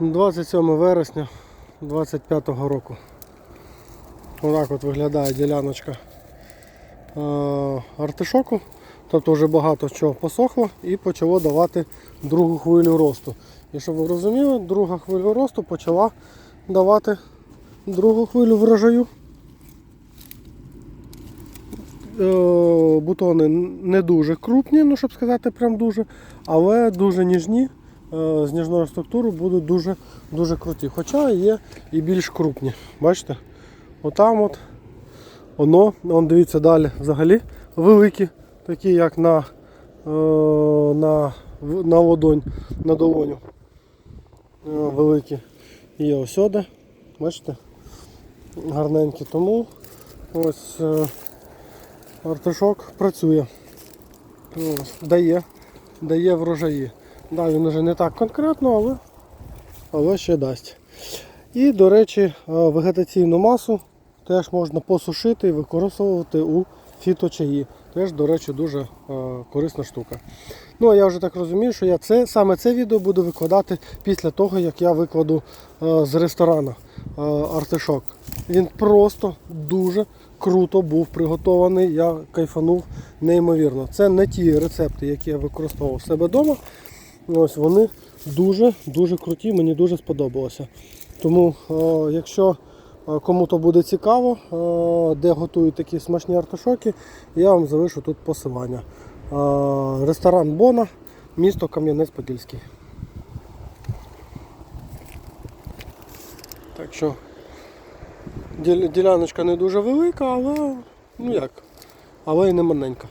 27 вересня 25 року. Отак от виглядає діляночка е, артишоку. Тобто вже багато чого посохло і почало давати другу хвилю росту. І щоб ви розуміли, друга хвиля росту почала давати другу хвилю врожаю. Е, Бутони не дуже крупні, ну щоб сказати, прям дуже, але дуже ніжні. Е, З ніжною структурою будуть дуже, дуже круті. Хоча є і більш крупні. Бачите? Отам от воно, он дивіться далі взагалі великі, такі як на, е, на, на ладонь, на долоню. Е, Великі. Є осьоди, бачите? Гарненькі. Тому ось е, артишок працює. Ось, дає, дає врожаї. Да, він вже не так конкретно, але, але ще дасть. І, до речі, е, вегетаційну масу теж можна посушити і використовувати у фіточаї. Теж, до речі, дуже е, корисна штука. Ну, а я вже так розумію, що я це, саме це відео буду викладати після того, як я викладу е, з ресторану артишок. Він просто дуже круто був приготований. Я кайфанув неймовірно. Це не ті рецепти, які я використовував в себе вдома. Ось вони дуже-дуже круті, мені дуже сподобалося. Тому, е, якщо е, кому-то буде цікаво, е, де готують такі смачні артишоки, я вам залишу тут посилання. Ресторан Бона, місто Кам'янець-Подільський. Так що діляночка не дуже велика, але ну як, але і не маленька.